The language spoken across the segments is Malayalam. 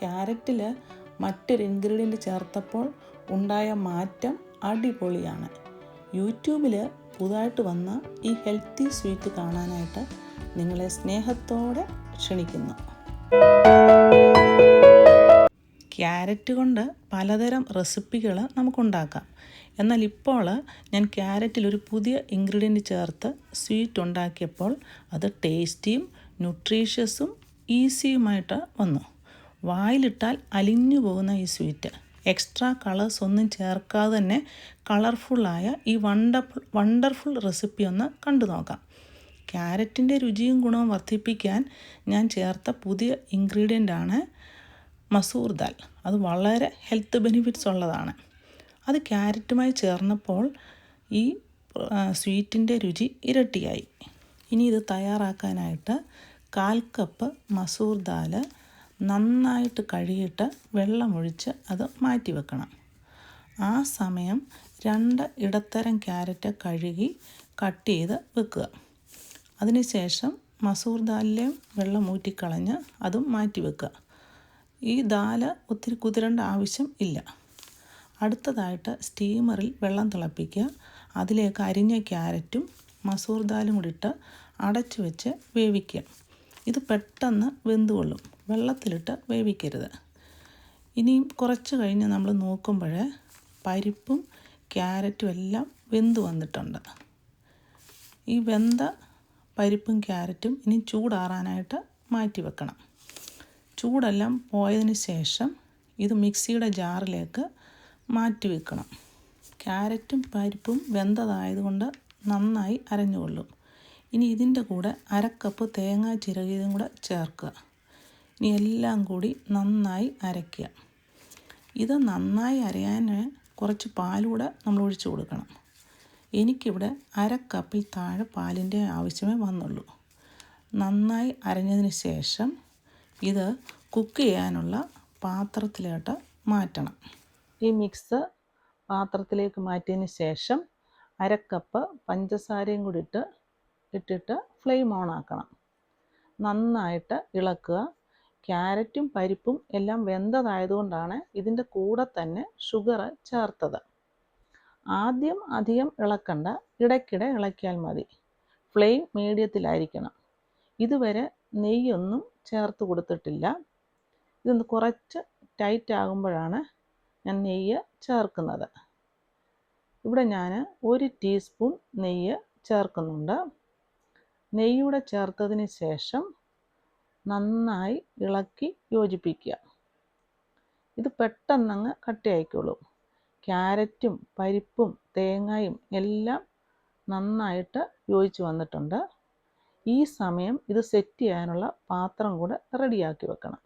ക്യാരറ്റിൽ മറ്റൊരു ഇൻഗ്രീഡിയന്റ് ചേർത്തപ്പോൾ ഉണ്ടായ മാറ്റം അടിപൊളിയാണ്. യൂട്യൂബിൽ പുതുതായിട്ട് വന്ന ഈ ഹെൽത്തി സ്വീറ്റ് കാണാനായിട്ട് നിങ്ങളെ സ്നേഹത്തോടെ ക്ഷണിക്കുന്നു. ക്യാരറ്റ് കൊണ്ട് പലതരം റെസിപ്പികൾ നമുക്കുണ്ടാക്കാം. എന്നാൽ ഇപ്പോൾ ഞാൻ ക്യാരറ്റിൽ ഒരു പുതിയ ഇൻഗ്രീഡിയന്റ് ചേർത്ത് സ്വീറ്റ് ഉണ്ടാക്കിയപ്പോൾ അത് ടേസ്റ്റിയും ന്യൂട്രീഷ്യസും ഈസിയുമായിട്ട് വന്നു. വായിലിട്ടാൽ അലിഞ്ഞു പോകുന്ന ഈ സ്വീറ്റ്. എക്സ്ട്രാ കളേഴ്സ് ഒന്നും ചേർക്കാതെ തന്നെ കളർഫുള്ളായ ഈ വണ്ടർഫുൾ വണ്ടർഫുൾ റെസിപ്പി ഒന്ന് കണ്ടു നോക്കാം. ക്യാരറ്റിന്റെ രുചിയും ഗുണവും വർദ്ധിപ്പിക്കാൻ ഞാൻ ചേർത്ത പുതിയ ഇൻഗ്രീഡിയന്റ് ആണ് മസൂർ ദാൽ. അത് വളരെ ഹെൽത്ത് ബെനിഫിറ്റ്സ് ഉള്ളതാണ്. അത് ക്യാരറ്റുമായി ചേർന്നപ്പോൾ ഈ സ്വീറ്റിന്റെ രുചി ഇരട്ടിയായി. ഇനി ഇത് തയ്യാറാക്കാനായിട്ട് കാൽ കപ്പ് മസൂർ ദാൽ നന്നായിട്ട് കഴുകിയിട്ട് വെള്ളമൊഴിച്ച് അത് മാറ്റി വെക്കണം. ആ സമയം രണ്ട് ഇടത്തരം ക്യാരറ്റ് കഴുകി കട്ട് ചെയ്ത് വെക്കുക. അതിനുശേഷം മസൂർ ദാലിലെയും വെള്ളം ഊറ്റിക്കളഞ്ഞ് അതും മാറ്റി വെക്കുക. ഈ ദാൽ ഒത്തിരി കുതിരേണ്ട ആവശ്യം ഇല്ല. അടുത്തതായിട്ട് സ്റ്റീമറിൽ വെള്ളം തിളപ്പിക്കുക. അതിലേക്ക് അരിഞ്ഞ ക്യാരറ്റും മസൂർ ദാലും കൂടി ഇട്ട് അടച്ചു വെച്ച് വേവിക്കുക. ഇത് പെട്ടെന്ന് വെന്തുകൊള്ളും. വെള്ളത്തിലിട്ട് വേവിക്കരുത്. ഇനിയും കുറച്ച് കഴിഞ്ഞ് നമ്മൾ നോക്കുമ്പോൾ പരിപ്പും ക്യാരറ്റും എല്ലാം വെന്ത് വന്നിട്ടുണ്ട്. ഈ വെന്ത പരിപ്പും ക്യാരറ്റും ഇനി ചൂടാറാനായിട്ട് മാറ്റി വെക്കണം. ചൂടെല്ലാം പോയതിന് ശേഷം ഇത് മിക്സിയുടെ ജാറിലേക്ക് മാറ്റി വെക്കണം. ക്യാരറ്റും പരിപ്പും വെന്തതായതുകൊണ്ട് നന്നായി അരഞ്ഞുകൊള്ളും. ഇനി ഇതിന്റെ കൂടെ അരക്കപ്പ് തേങ്ങ ചിരകിയതും കൂടെ ചേർക്കുക. ഇനി എല്ലാം കൂടി നന്നായി അരയ്ക്കുക. ഇത് നന്നായി അരയാൻ കുറച്ച് പാലൂടെ നമ്മൾ ഒഴിച്ചു കൊടുക്കണം. എനിക്കിവിടെ അര താഴെ പാലിന്റെ ആവശ്യമേ വന്നുള്ളൂ. നന്നായി അരഞ്ഞതിന് ശേഷം ഇത് കുക്ക് ചെയ്യാനുള്ള പാത്രത്തിലോട്ട് മാറ്റണം. ഈ മിക്സ് പാത്രത്തിലേക്ക് മാറ്റിയതിന് ശേഷം അരക്കപ്പ് കപ്പ് പഞ്ചസാരയും കൂടി ഇട്ട് ഇട്ടിട്ട് ഫ്ലെയിം ഓൺ ആക്കണം. നന്നായിട്ട് ഇളക്കുക. ക്യാരറ്റും പരിപ്പും എല്ലാം വെന്തതായതുകൊണ്ടാണ് ഇതിന്റെ കൂടെ തന്നെ ഷുഗർ ചേർത്തത്. ആദ്യം അധികം ഇളക്കണ്ട ഇടയ്ക്കിടെ ഇളക്കിയാൽ മതി. ഫ്ലെയിം മീഡിയത്തിലായിരിക്കണം. ഇതുവരെ നെയ്യൊന്നും ചേർത്ത് കൊടുത്തിട്ടില്ല. ഇതൊന്ന് കുറച്ച് ടൈറ്റ് ആകുമ്പോഴാണ് ഞാൻ നെയ്യ് ചേർക്കുന്നത്. ഇവിടെ ഞാൻ ഒരു ടീസ്പൂൺ നെയ്യ് ചേർക്കുന്നുണ്ട്. നെയ്യൂടെ ചേർത്തതിന് ശേഷം നന്നായി ഇളക്കി യോജിപ്പിക്കുക. ഇത് പെട്ടെന്നങ്ങ് കട്ടിയായിക്കോളും. ക്യാരറ്റും പരിപ്പും തേങ്ങയും എല്ലാം നന്നായിട്ട് യോജിച്ച് വന്നിട്ടുണ്ട്. ഈ സമയം ഇത് സെറ്റ് ചെയ്യാനുള്ള പാത്രം കൂടെ റെഡിയാക്കി വെക്കണം.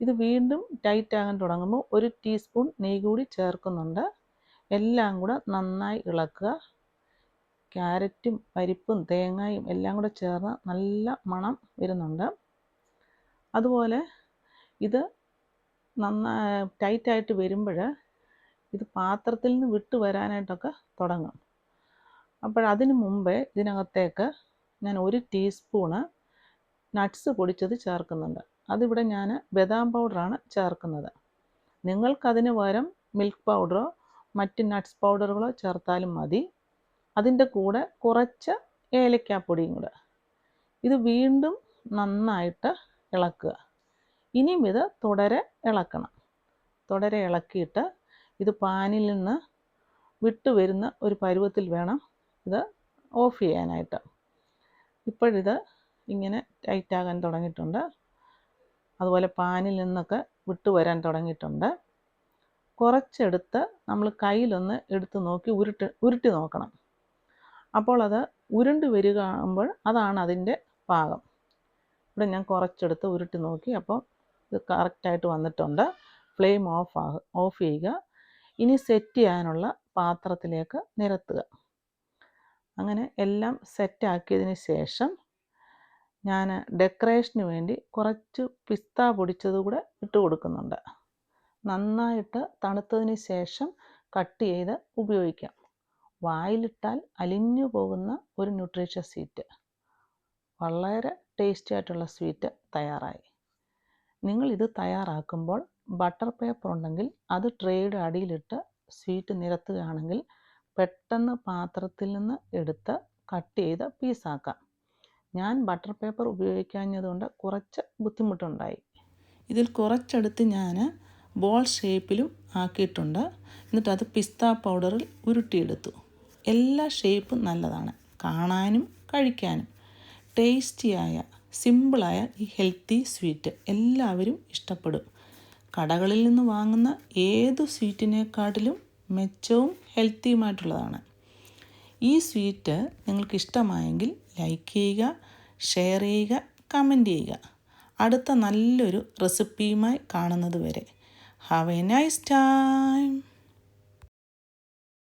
ഇത് വീണ്ടും ടൈറ്റ് ആകാൻ തുടങ്ങുമ്പോൾ ഒരു ടീസ്പൂൺ നെയ്യ് കൂടി ചേർക്കുന്നുണ്ട്. എല്ലാം കൂടെ നന്നായി ഇളക്കുക. ക്യാരറ്റും പരിപ്പും തേങ്ങയും എല്ലാം കൂടെ ചേർന്ന് നല്ല മണം വരുന്നുണ്ട്. അതുപോലെ ഇത് നന്നായി ടൈറ്റായിട്ട് വരുമ്പോൾ ഇത് പാത്രത്തിൽ നിന്ന് വിട്ട് വരാനായിട്ടൊക്കെ തുടങ്ങും. അപ്പോഴതിന് മുമ്പേ ഇതിനകത്തേക്ക് ഞാൻ ഒരു ടീസ്പൂണ് നട്ട്സ് പൊടിച്ചത് ചേർക്കുന്നുണ്ട്. അതിവിടെ ഞാൻ ബദാം പൗഡറാണ് ചേർക്കുന്നത്. നിങ്ങൾക്കതിന് പകരം മിൽക്ക് പൗഡറോ മറ്റ് നട്ട്സ് പൗഡറുകളോ ചേർത്താലും മതി. അതിന്റെ കൂടെ കുറച്ച് ഏലക്കാപ്പൊടിയും കൂടെ. ഇത് വീണ്ടും നന്നായിട്ട് ഇളക്കുക. ഇനിയും ഇത് തുടരെ ഇളക്കണം. തുടരെ ഇളക്കിയിട്ട് ഇത് പാനിൽ നിന്ന് വിട്ടു വരുന്ന ഒരു പരുവത്തിൽ വേണം ഇത് ഓഫ് ചെയ്യാനായിട്ട്. ഇപ്പോഴിത് ഇങ്ങനെ ടൈറ്റാകാൻ തുടങ്ങിയിട്ടുണ്ട്. അതുപോലെ പാനിൽ നിന്നൊക്കെ വിട്ടു വരാൻ തുടങ്ങിയിട്ടുണ്ട്. കുറച്ചെടുത്ത് നമ്മൾ കയ്യിലൊന്ന് എടുത്ത് നോക്കി ഉരുട്ട് ഉരുട്ടി നോക്കണം. അപ്പോൾ അത് ഉരുണ്ട് വരികയാകുമ്പോൾ അതാണ് അതിന്റെ പാകം. ഇവിടെ ഞാൻ കുറച്ചെടുത്ത് ഉരുട്ടി നോക്കി. അപ്പോൾ ഇത് കറക്റ്റായിട്ട് വന്നിട്ടുണ്ട്. ഫ്ലെയിം ഓഫ് ആ ഓഫ് ചെയ്യുക. ഇനി സെറ്റ് ചെയ്യാനുള്ള പാത്രത്തിലേക്ക് നിരത്തുക. അങ്ങനെ എല്ലാം സെറ്റാക്കിയതിന് ശേഷം ഞാൻ ഡെക്കറേഷന് വേണ്ടി കുറച്ച് പിസ്ത പൊടിച്ചത് കൂടെ ഇട്ട് കൊടുക്കുന്നുണ്ട്. നന്നായിട്ട് തണുത്തതിന് ശേഷം കട്ട് ചെയ്ത് ഉപയോഗിക്കാം. വായിലിട്ടാൽ അലിഞ്ഞു പോകുന്ന ഒരു ന്യൂട്രീഷ്യസ് സ്വീറ്റ് വളരെ ടേസ്റ്റി ആയിട്ടുള്ള സ്വീറ്റ് തയ്യാറായി. നിങ്ങൾ ഇത് തയ്യാറാക്കുമ്പോൾ ബട്ടർ പേപ്പർ ഉണ്ടെങ്കിൽ അത് ട്രേയുടെ അടിയിലിട്ട് സ്വീറ്റ് നിരത്തുകയാണെങ്കിൽ പെട്ടെന്ന് പാത്രത്തിൽ നിന്ന് എടുത്ത് കട്ട് ചെയ്ത് പീസാക്കാം ഞാൻ ബട്ടർ പേപ്പർ ഉപയോഗിക്കാഞ്ഞതുകൊണ്ട് കുറച്ച് ബുദ്ധിമുട്ടുണ്ടായി. ഇതിൽ കുറച്ചെടുത്ത് ഞാൻ ബോൾ ഷേപ്പിലും ആക്കിയിട്ടുണ്ട്. എന്നിട്ട് അത് പിസ്ത പൗഡറിൽ ഉരുട്ടിയെടുത്തു. എല്ലാ ഷേപ്പും നല്ലതാണ്. കാണാനും കഴിക്കാനും. ടേസ്റ്റിയായ സിമ്പിളായ ഈ ഹെൽത്തി സ്വീറ്റ് എല്ലാവരും ഇഷ്ടപ്പെടും. കടകളിൽ നിന്ന് വാങ്ങുന്ന ഏത് സ്വീറ്റിനെക്കാട്ടിലും മെച്ചവും ഹെൽത്തിയുമായിട്ടുള്ളതാണ് ഈ സ്വീറ്റ് നിങ്ങൾക്ക് ഇഷ്ടമായെങ്കിൽ ലൈക്ക് ചെയ്യുക ഷെയർ ചെയ്യുക കമന്റ് ചെയ്യുക. അടുത്ത നല്ലൊരു റെസിപ്പിയുമായി കാണുന്നത് വരെ. Have A nice time